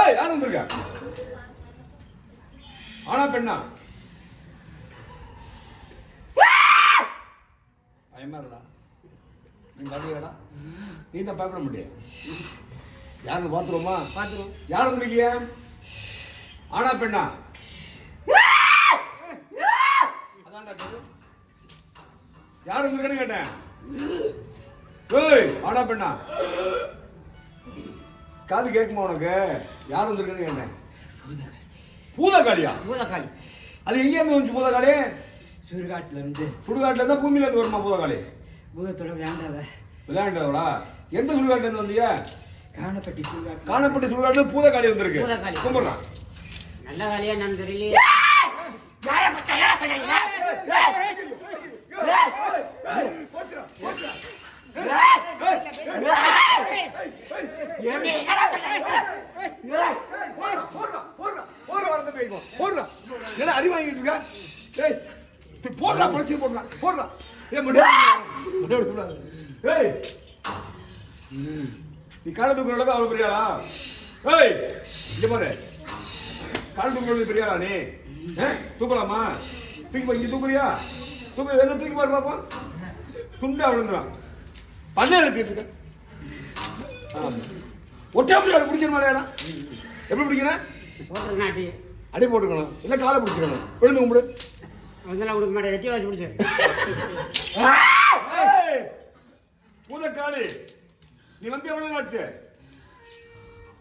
ஏய் யார் வந்திருக்க? ஆனா பெண்ணா? பயமா இருக்கடா நீ பாத்துக்கடா. நீ தான் பயப்பட முடியாது யாருன்னு பாத்துருவோமா? பாத்துருவோம். யார் வந்திருக்கீங்க ஆனா பெண்ணா? அதான்டா. யார் வந்திருக்கேன்னு கேட்டேன்? ஏய் ஆனா பெண்ணா. காது கேட்குமா உனக்கு? யார் வந்திருக்கேன்னு கேட்டேன்? பூதக்காளியா? பூதக்காளி. அது எங்க இருந்து வந்துச்சு பூதக்காளி? சுடுகாட்டுல இருந்து. சுடுகாட்டுல இருந்தா பூமியில இருந்து வருமா பூதக்காளி? பூதத்தோட விளையாண்டாத விளையாண்டதோடா எந்த சுடுகாட்டுல இருந்து வந்தீங்க காணப்பட்டி சுடுகாட்டு காணப்பட்ட சுடுகாட்டுல பூதக்காளி வந்திருக்கு. பூதக்காளி. கும்பிடுறான் நல்ல வேலையா நான் தெரியலையே. அடி வாங்கிட்டு இருக்க போடுறா பழச்சி போடுறா போடுறா ஏய் முடியாது ஏய் நீ கால தூக்குற அவ்வளவு பெரியாளா ஏய் இங்க பாரு கால தூக்குறது பெரியாளா நீ தூக்கலாமா? தூக்கி இங்க தூக்குறியா? தூக்கு எங்க தூக்கி பாரு பாப்பா? துண்டா விழுந்துறான் பண்ண எடுத்துட்டு இருக்க அதை பிடிக்கிற மாதிரியாடா எப்படி பிடிக்கிறேன் அடி போட்டுக்கணும். இல்ல காலை பிடிச்சிக்கணும். விழுந்து கும்பிடு. அதெல்லாம் கொடுக்க மாட்டேன். வெட்டி வச்சு பிடிச்சேன் பூதக்காளி நீ வந்து எவ்வளவு நாள் ஆச்சு?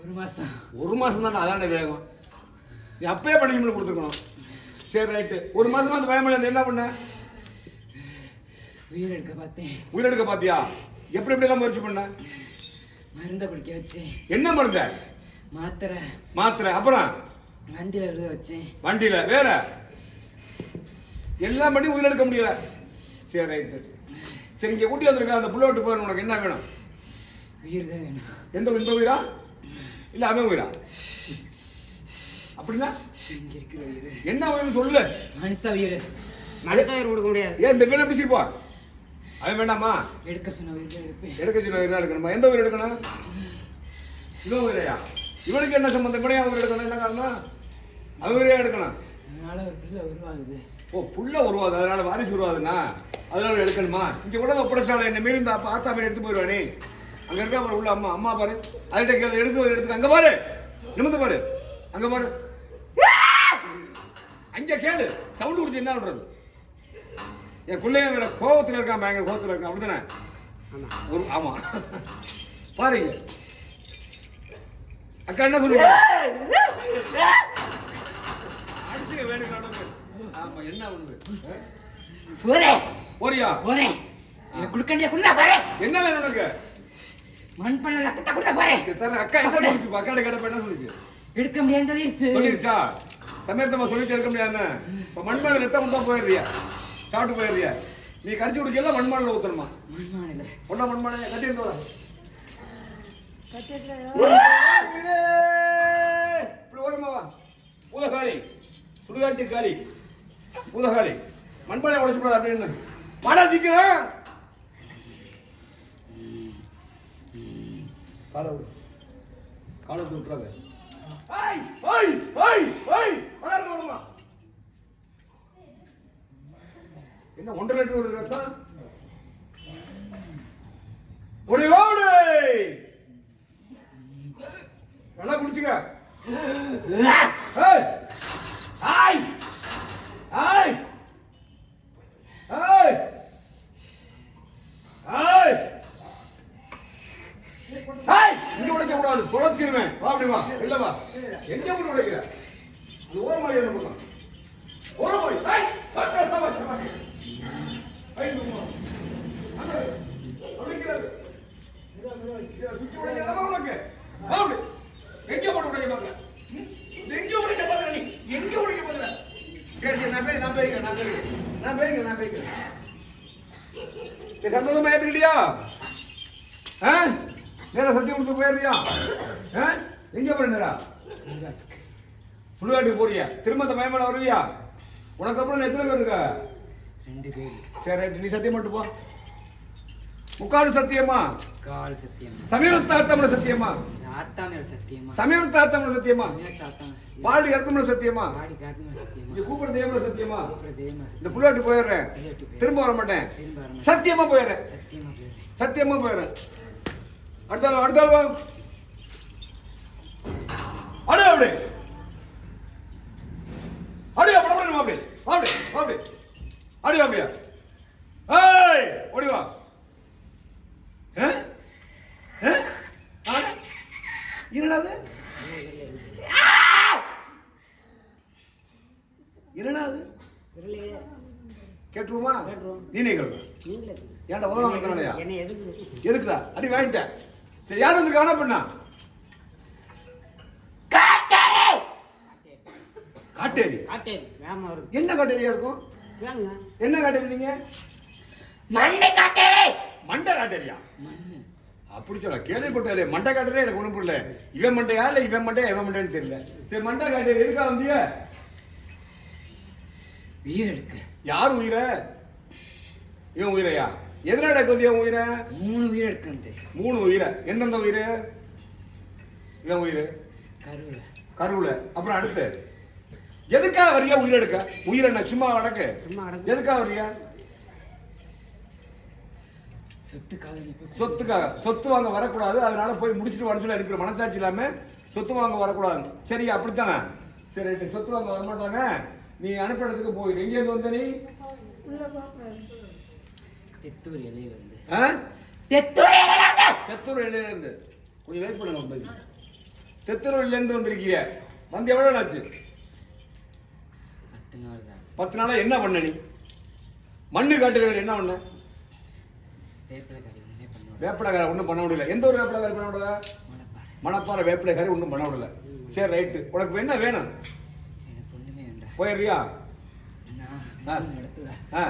ஒரு மாசம். ஒரு மாசம் தானே அதான வேகம். நீ அப்பயே பனிஷ்மெண்ட் கொடுத்துருக்கணும். சரி ரைட்டு. ஒரு மாசமா அந்த பயமில்ல என்ன பண்ண? உயிர் எடுக்க பார்த்தேன். உயிரெடுக்க பாத்தியா? எப்படி எப்படி எல்லாம் முயற்சி பண்ண? மருந்தை குடிக்க வச்சேன். என்ன மருந்த? மாத்திரை. மாத்திரை. அப்புறம்? வண்டியில எழுத வச்சேன். வண்டியில. வேற? எல்லாம் பண்ணி உயிரெடுக்க முடியல. சரி ரைட்டு. சரி இங்க கூட்டி வந்திருக்க அந்த புள்ள விட்டு போயிடும் உனக்கு என்ன வேணும்? உயிர் தான் வேணும். எந்த இந்த உயிரா இல்ல அவன் உயிரா அப்படின்னா? என்ன உயிர் சொல்லு. மனுஷ உயிர். மனுஷ உயிர் கொடுக்க முடியாது. ஏன் இந்த வீணை பிடிச்சிருப்பா அவன் வேண்டாமா? எடுக்க சொன்ன உயிர் தான் எடுப்பேன். எடுக்க சொன்ன உயிர் தான் எடுக்கணுமா? எந்த உயிர் எடுக்கணும்? இவன் உயிரையா இவனுக்கு என்ன சம்பந்தம்? இவனே அவன் எடுக்கணும் என்ன காரணம்? அவன் உயிரையா எடுக்கணும்? அதனால ஒரு பிள்ளை உருவாகுது. ஓ புள்ள உருவாது அதனால வாரிசு உருவாதுன்னா அதனால எடுக்கணுமா? இங்க கூட ஒப்படைச்சால என்ன மீறி இந்த ஆத்தா மேல எடுத்து போயிடுவானே அங்க இருக்க அப்புறம் உள்ள அம்மா அம்மா பாரு. அதுகிட்ட கேளு எடுத்து எடுத்து அங்க பாரு. நிமிந்து பாரு. அங்க பாரு. அங்க கேளு. சவுண்ட் கொடுத்து என்ன பண்றது என் பிள்ளைய வேற கோவத்துல இருக்கான் பயங்கர கோவத்துல இருக்கான். ஒரு ஆமா. பாருங்க. அக்கா என்ன சொல்லுங்க? அடிச்சுக்க வேணுங்கிற அளவுக்கு ஆமா என்ன பண்ணுது போரே குடுக்கண்டிய குண்டா என்ன வேணும் உனக்கு? மண் பண்ண ரத்தத்தை குண்டா பாரு தர அக்கா என்ன சொல்லிச்சு? அக்காட கடப்ப என்ன சொல்லிச்சு? எடுக்க முடியாதுன்னு சொல்லிடுச்சு சொல்லிருச்சா? சமயத்தம்மா சொல்லிட்டு எடுக்க முடியாதுன்னு? இப்ப மண்மாநில ரத்தம் கொடுத்தா போயிடுறியா? சாப்பிட்டு போயிடுறியா நீ கடிச்சு குடிக்கலாம் மண்மாநில ஊத்தணுமா? மண் மாநில ஒன்னா மண்மாநில கட்டி வரா இப்படி ஓரமா வா. பூதகாளி சுடுகாட்டு காளி பூதகாளி மண்பானை உடைச்சு கூடாது அப்படின்னு மாடா சீக்கிரம்! காலை. காலை விட்டு விட்டுறாத. ஐய் ஐய் ஐய் ஐய் வளர்ந்து வருமா என்ன ஒன்றரை லிட்டர் ஒரு ரத்தம் ஓடி நல்லா குடிச்சுக்க ஏய்! ஆய் ஆய் ஆய் ஆய் ஆய் இங்க உடைக்க கூடாது. தொலைச்சிருவேன். வா அப்படி வா. இல்ல வா. எங்க போட்டு உடைக்கிற? அது ஓரமா என்ன பண்ணலாம் ஓரமா ஆய் ஐய் சும்மா அங்க உடைக்கிறது சுத்தி உடைக்கிறதா உனக்கு வா அப்படி எங்க போட்டு உடைக்க பாக்கல எங்க உடைக்க பாக்கல நீ எங்க உடைக்க பாக்கல சரி சரி நான் போய் நான் போய்க்கிறேன் நான் போய்க்கிறேன் நான் போய்க்கிறேன் நான் போய்க்கிறேன் சரி சந்தோஷமா ஏத்துக்கிட்டியா ஆ நேரா சத்தியம் கொடுத்து போயிடுறியா ஆ எங்க போறா சுடுகாட்டுக்கு போறியா? திரும்ப அந்த மயமான வருவியா? உனக்கு அப்புறம் எத்தனை பேர் இருக்கா? ரெண்டு பேர். சரி நீ சத்தியம் மட்டும் போ. முக்காடு சத்தியமா? கால் சத்தியமா. சமீரத்தாத்தமிழ சத்தியமா? ஆத்தா மேல சத்தியமா? சமீரத்தாத்தமிழ சத்தியமா? பாடி கற்பமிழ சத்தியமா? இங்க கூப்பிட தேவல சத்தியமா? இந்த புள்ளாட்டு போயிடுறேன். திரும்ப வர மாட்டேன். சத்தியமா போயிடுறேன். சத்தியமா போயிடுறேன். சத்தியமா போயிடுறேன். அடுத்த ஆள் அடுத்த ஆள் வா. அடு அப்படி அடி அப்படி அப்படி வா அப்படி வா அப்படி வா அப்படி அடி அப்படியா ஏய் ஓடி வா ஆ? ஆ? ஆ? என்னடா அது என்னடா அது கேட்டுருமா நீனே கேளு ஏன்டா உதவ வந்தானயா எதுக்குடா அடி வாங்கிட்டேன். சரி யார் வந்து காணா பண்ணா? காட்டேரி! என்ன காட்டேரியா இருக்கும்? என்ன காட்டேரி நீங்க? மண்ணை காட்டே மண்டை காட்டேரியா? அப்படி சொல்ல கேள்விப்பட்டாரு மண்டை காட்டேரே எனக்கு ஒண்ணும் புரியல. இவன் மண்டையா இல்ல இவன் மண்டையா இவன் மண்டைன்னு தெரியல. சரி மண்டை காட்டேரி எதுக்கா வந்திய உயிர் எடுக்க. யார் உயிர? இவன் உயிரையா? எதனால வந்தியா உயிர? மூணு உயிர் எடுக்க வந்து மூணு உயிர. எந்தெந்த உயிர்? இவன் உயிர். கருவில. கருவுல. அப்புறம் அடுத்து. எதுக்காக வரியா உயிர் எடுக்க? உயிர் என்ன சும்மா அடக்கு. எதுக்காக வரியா? சொத்துக்காக சொத்து வாங்க வரக்கூடாது. அதனால போய் முடிச்சுட்டு வர சொல்லி இருக்கிற மனசாட்சி இல்லாம சொத்து வாங்க வரக்கூடாது. சரி அப்படித்தானே? சரி. சொத்து வாங்க வரமாட்டாங்க. நீ அனுப்புற இடத்துக்கு போயிடு எங்க இருந்து வந்த நீ? தெத்தூர் ஆ? தெத்தூர் இலையில இருந்து தெத்தூர் இலையில இருந்து கொஞ்சம் வெயிட் பண்ணுங்க தெத்தூர் இருந்து வந்திருக்கீங்க வந்து எவ்வளவு நாள் ஆச்சு? பத்து நாள் தான். பத்து நாளா என்ன பண்ண நீ? மண்ணு காட்டுகிறவர் என்ன பண்ண? வேப்பிலக்கார ஒன்றும் பண்ண முடியல. எந்த ஒரு வேப்பிலக்கார பண்ண விடல மணப்பாறை. வேப்பிலக்காரி ஒன்றும் பண்ண விடல சரி ரைட்டு உனக்கு என்ன வேணும்? போயிடுறியா? ஆ.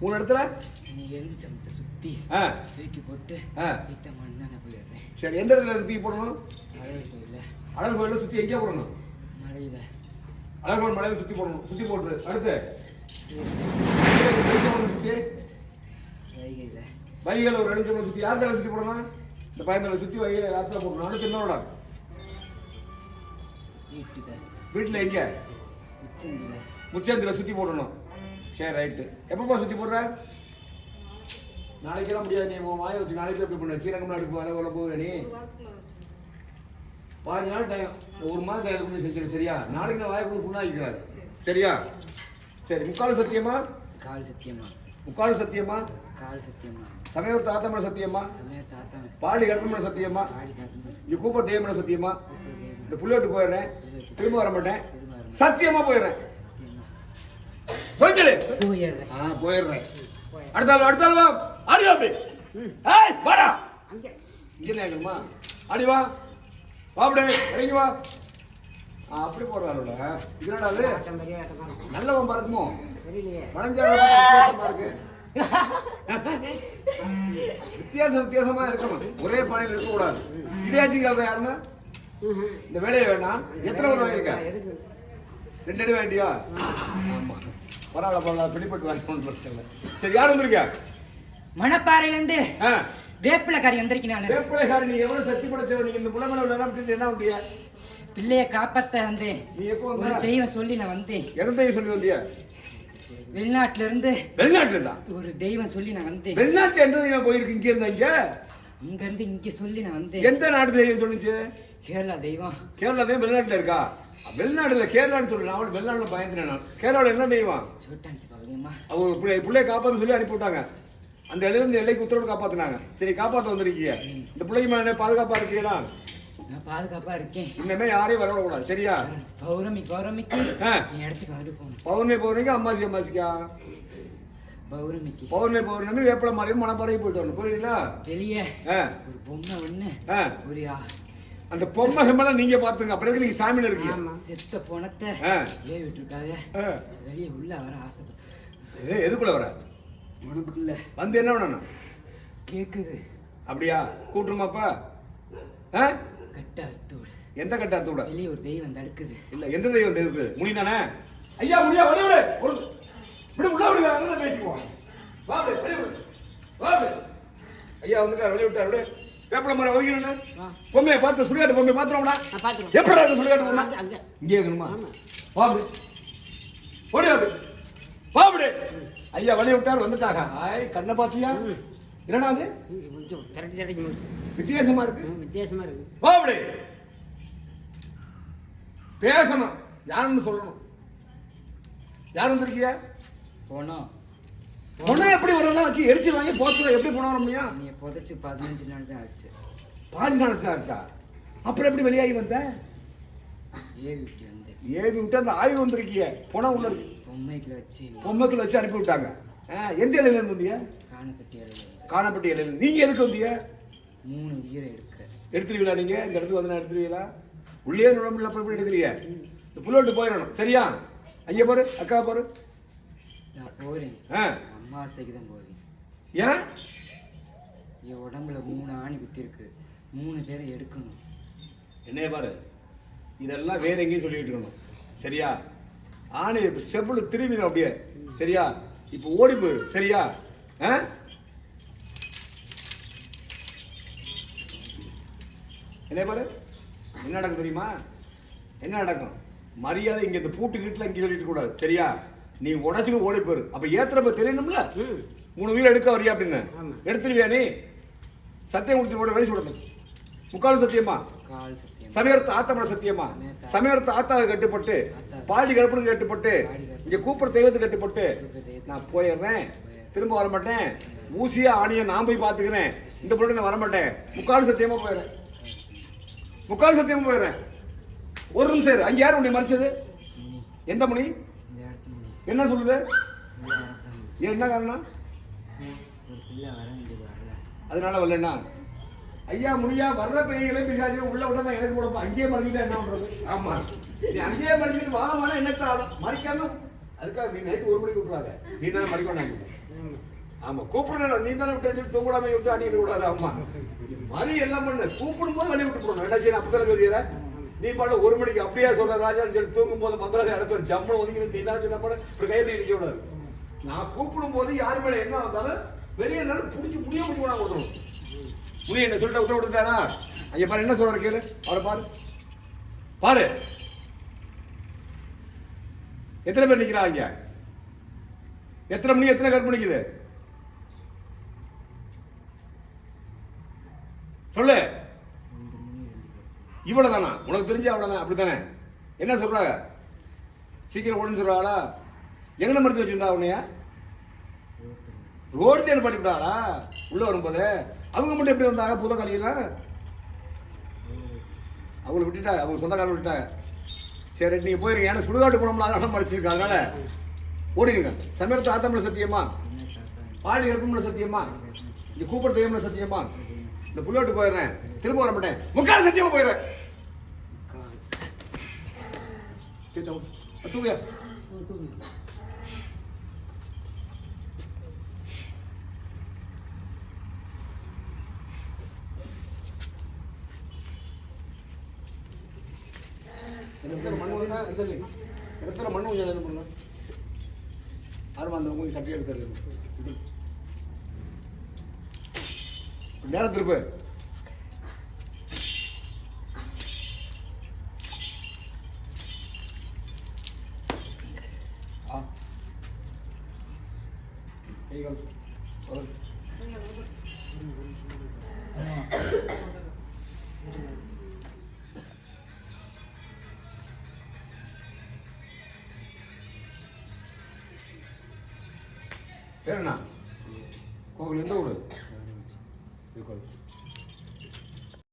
மூணு இடத்துல? சுத்தி ஆ. தூக்கி போட்டு நான் போயிடுறேன். சரி எந்த இடத்துல தூக்கி போடணும்? மலையில் கோயில்ல. அழகு கோயில சுத்தி எங்கே போடணும்? மலையில. அழகு கோயில் மலையில சுத்தி போடணும். சுத்தி போட்டு. அடுத்து? சுத்தி வைகையில. வைகையில் ஒரு ரெண்டு மூணு சுத்தி. யார் தலை சுத்தி போடணும்? இந்த பையன் சுத்தி வைகையில் யாத்திரை போடணும்? அடுத்து என்னோட வீட்டுல. வீட்டில் எங்க? உச்சந்தில முச்சந்தில சுத்தி போடணும். சரி ரைட்டு எப்பப்பா சுத்தி போடுற? நாளைக்கெல்லாம் முடியாது நீ உன் வாயை வச்சு நாளைக்கு எப்படி பண்ண. ஸ்ரீரங்கம் நாடு வேலை உள்ள போகிற நீ. பாஞ்சு நாள் டைம் ஒரு மாதம் டைம் பண்ணி செஞ்சிரு சரியா? நாளைக்கு நான் வாயை கூட புண்ணாக்கிக்கிறாரு. சரியா? சரி முக்கால் சத்தியமா? கால் சத்தியமா. முக்கால் சத்தியமா? கால் சத்தியமா. சமயவர் தாத்தமன சத்தியமா? பாடி கற்பமன சத்தியமா? இங்க கூப்ப தேவமன சத்தியமா? இந்த புள்ளோட்டு போயிடுறேன். திரும்ப வர மாட்டேன். வர. சத்தியமா போயிடுறேன். சொல்லிட்டு போயிடுறேன். ஆ போயிடுறேன். அடுத்த ஆள் அடுத்த ஆள் வா. ஆடி வா அப்படி ஏய் வாடா. இங்க நேக்கணுமா ஆடி வா வா. அப்படி இறங்கி வா. அப்படி போடுறாருல. இது என்னடா அது? நல்லவன் பறக்குமோ வித்தியாசமா இருக்கு. வித்தியாசம் வித்தியாசமா இருக்கணும். ஒரே பானையில் இருக்க கூடாது இடியாச்சி காலத்தை யாருன்னா இந்த வேலையை வேணாம். எத்தனை வருடம் இருக்க? ரெண்டு அடி வேண்டியா பரவாயில்ல பரவாயில்ல பிடிப்பட்டு வாங்க ஒன்றும் பிரச்சனை சரி யார் வந்திருக்கா? மணப்பாறையில இருந்து ஆ. வேப்பிலை கறி வந்திருக்கேன் நானு. வேப்பிலைக்காரி நீ எவ்வளவு சக்தி படைச்சவன் நீங்க இந்த புலமலை விளையாட்டு என்ன வந்தியா பிள்ளைய காப்பாத்த வந்தேன். நீ எப்போ ஒரு தெய்வம் சொல்லி நான் வந்தேன். இறந்தைய சொல்லி வந்தியா? வெளிநாட்டுல இருந்து வெளிநாட்டுல தான் ஒரு தெய்வம் சொல்லி நான் வந்தேன். வெளிநாட்டுல எந்த தெய்வம் போயிருக்கு? இங்க இருந்தா இங்க? இங்க இருந்து இங்க சொல்லி நான் வந்தேன். எந்த நாட்டு தெய்வம் சொல்லுச்சு கேரளா தெய்வம். கேரளா தான் வெளிநாட்டுல இருக்கா? வெளிநாட்டுல கேரளான்னு சொல்லு நான் அவள் வெளிநாட்டுல பயந்துட்டேன். நான் கேரளாவில் என்ன தெய்வம்? அவங்க பிள்ளை பிள்ளைய காப்பாற்ற சொல்லி அனுப்பி விட்டாங்க. அந்த இடையில இருந்து எல்லைக்கு உத்தரவு காப்பாத்துனாங்க. சரி காப்பாத்த வந்திருக்கீங்க. இந்த பிள்ளைக்கு மேலே பாதுகாப்பா இருக்கீங்களா? பாதுகாப்பா இருக்கேன். இன்னமே யாரையும் வரவிடக்கூடாது. சரியா? பௌர்ணமி பௌர்ணமிக்கு இடத்துக்கு போகணும். பௌர்ணமி பௌர்ணமிக்கு அம்மாசி அம்மாசிக்கா? பௌர்ணமிக்கு. பௌர்ணமி பௌர்ணமி வேப்பில மாறியும் மணப்பாறையும் போயிட்டு வரணும். புரியுதுங்களா? வெளியே ஒரு பொம்மை ஒண்ணு ஒரு ஆ- அந்த பொம்மை சம்பளம் நீங்க பாத்துங்க. அப்படியே நீங்க சாமியில இருக்கீங்க. செத்த போனத்தை வெளியே விட்டுருக்காங்க வெளியே உள்ள வர ஆசைப்படு. எதுக்குள்ள வர? உனக்குள்ள வந்து என்ன பண்ணணும் கேக்குது. அப்படியா? கூட்டுமாப்பா கட்டா தூடு எந்த கட்டா தூடு வெளியே ஒரு தெய்வம் தடுக்குது. இல்ல எந்த தெய்வம் தடுக்குது? முனி தானே? ஐயா முடியா வெளியே விடு. விடு உள்ள விடுங்க பேசிக்குவோம். வா வெளியே வா ஐயா வந்துட்டார். வெளியே விட்டார். விடு. வேப்பல மரம் ஒதுங்கினு வா பொம்மையை பார்த்து சுடுகாட்டு பொம்மையை பார்த்துருவோம்டா எப்படா இருக்கு சுடுகாட்டு பொம்மை. இங்கே. இருக்கணுமா? அப்படி ஓடி வா அப்படி வா அப்படி ஐயா வெளிய விட்டார் வந்துட்டாங்க. ஆய் கண்ணை பாத்தியா ம். என்னடா அது? ம், கொஞ்சம் திரட்டி திரட்டி முடிச்சு. வித்தியாசமா இருக்கு. வித்தியாசமா இருக்கு. பேசணும். யாருன்னு சொல்லணும். யார் வந்திருக்கியா? போனோம். பொண்ணா எப்படி வரலாம் வச்சு எரிச்சு வாங்கி போத்துல எப்படி போன வர முடியும்? நீ புதைச்சு பதினஞ்சு நாள் தான் ஆச்சு. பாதி நாள் சார்ச்சா அப்புறம் எப்படி வெளியாகி வந்த? ஏவி விட்டு வந்து ஏவி விட்டு அந்த ஆய்வு வந்திருக்கிய போனா உள்ள இருக்கு. பொம்மைக்கு வச்சு. பொம்மைக்குள்ள வச்சு அனுப்பி விட்டாங்க. எந்த இலையில இருந்து வந்தீங்க? காணப்பட்டி வந்து காணப்பட்டி இலையில. நீங்க எதுக்கு வந்தீங்க? மூணு உயிரை எடுக்க. எடுத்துருவீங்களா நீங்க? இந்த இடத்துக்கு வந்து எடுத்துருவீங்களா? உள்ளே நுழம்புல அப்புறம் எப்படி எடுக்கிறீங்க இந்த புல்லோட்டு போயிடணும். சரியா? அங்கே பாரு அக்கா பாரு. நான் போறேன். ஆ. அம்மாசைக்கு தான் போறேன் ஏன் என் உடம்புல மூணு ஆணி குத்திருக்கு. மூணு பேரை எடுக்கணும். என்னைய பாரு. இதெல்லாம் வேற எங்கேயும் சொல்லிட்டு இருக்கணும். சரியா? ஆணை செப்புல திரும்பிடும் அப்படியே. சரியா? இப்போ ஓடி போயிரு. சரியா? ஆ? என்ன பாரு. என்ன நடக்கும் தெரியுமா? என்ன நடக்கும்? மரியாதை இங்க இந்த பூட்டு வீட்டுல இங்க சொல்லிட்டு கூடாது சரியா? நீ உடச்சுக்கு ஓடி போயிரு. அப்ப ஏத்துறப்ப தெரியணும்ல? மூணு வீல் எடுக்க வரியா அப்படின்னு. எடுத்துருவியா நீ? சத்தியம் கொடுத்து போட வயசு கொடுத்து முக்கால் சத்தியமா? சமயத்து ஆத்தமட சத்தியமா? சமயத்து ஆத்தாவை கட்டுப்பட்டு பாடி கருப்பனும் கட்டுப்பட்டு இங்க கூப்பிட தெய்வத்துக்கு கட்டுப்பட்டு நான் போயிடுறேன். திரும்ப வர மாட்டேன் ஊசியா ஆணிய நான் போய் பாத்துக்கிறேன் இந்த பொருள் நான் வர மாட்டேன் முக்கால் சத்தியமா போயிடுறேன். முக்கால் சத்தியமா போயிடுறேன். ஒரு நிமிஷம். அங்க யார் உன்னை மறைச்சது? எந்த மணி என்ன சொல்லுது? என்ன காரணம்? அதனால வரலன்னா ஐயா முடியா வர்ற பெய்யங்களே பிசாச்சு உள்ள விட்டா எனக்கு கொடுப்போம் அங்கேயே மறைஞ்சிட்டா என்ன பண்றது? ஆமா. நீ அங்கேயே மறைஞ்சிட்டு வாழ வாழ என்னத்த ஆகும் மறைக்காம? அதுக்காக நீ நைட்டு ஒரு மணிக்கு விட்டுறாத. நீ தானே மறைக்கணும் ஆமா. கூப்பிடணும் நீ தானே விட்டு வச்சுட்டு தூங்கலாம விட்டு அடிக்கிட்டு விடாத ஆமா மறி எல்லாம் பண்ணு. கூப்பிடும் போது வெளியே விட்டு போடணும். என்ன செய்யணும்? அப்பதானே சொல்லிடுற? நீ பாட ஒரு மணிக்கு அப்படியே சொல்ற ராஜான்னு சொல்லி தூங்கும் போது மந்திராஜி அடுத்த ஒரு ஜம்மல் ஒதுங்கி நீ தான் பாட இப்படி கையை நிற்க கூடாது. நான் கூப்பிடும் போது யார் மேல என்ன வந்தாலும் வெளியே இருந்தாலும் பிடிச்சி முடிய முடியும் நான் உதவும் புரிய என்ன சொல்லிட்டு உத்தரவு கொடுத்தாரா ஐயா பாரு என்ன சொல்றாரு கேளு. அவரை பாரு. பாரு. எத்தனை பேர் நிக்கிறாங்க? எத்தனை மணி எத்தனை கற்பனைக்குது சொல்லு. இவ்வளோ தானா உனக்கு தெரிஞ்ச அவ்வளவுதான்? அப்படித்தானே? என்ன சொல்கிறாங்க சீக்கிரம் ஓடுன்னு சொல்கிறாளா எங்கே மறுத்து வச்சிருந்தா உன்னைய? ரோட்டில் என்ன படிக்கிறாளா உள்ளே வரும்போது. அவங்க மட்டும் எப்படி வந்தாங்க? புத காலையெல்லாம் அவங்களை விட்டுட்டாங்க அவங்க சொந்தக்காரன் விட்டுட்டாங்க சரி நீங்கள் போயிருங்க. ஏன்னா சுடுகாட்டு போனோம்னா அதனால படிச்சிருக்காங்க அதனால ஓடிடுங்க. சமயத்தை ஆத்தமிழ சத்தியமா? பாடி கற்பமிழ சத்தியமா? இந்த கூப்பிட தெய்வம்ல சத்தியமா? இந்த புள்ளோட்டு போயிடுறேன். திரும்ப வர மாட்டேன். முக்கால் சத்தியமா போயிடுறேன். கால் சரி தூங்க எத்தனை மண் கொஞ்சம் என்ன பண்ணலாம் ஆறு அந்த உங்களுக்கு சட்டை எடுத்துறது நேரம் திருப்பு ஆ. பேர் என்ன? கோவில் எந்த ஊர்?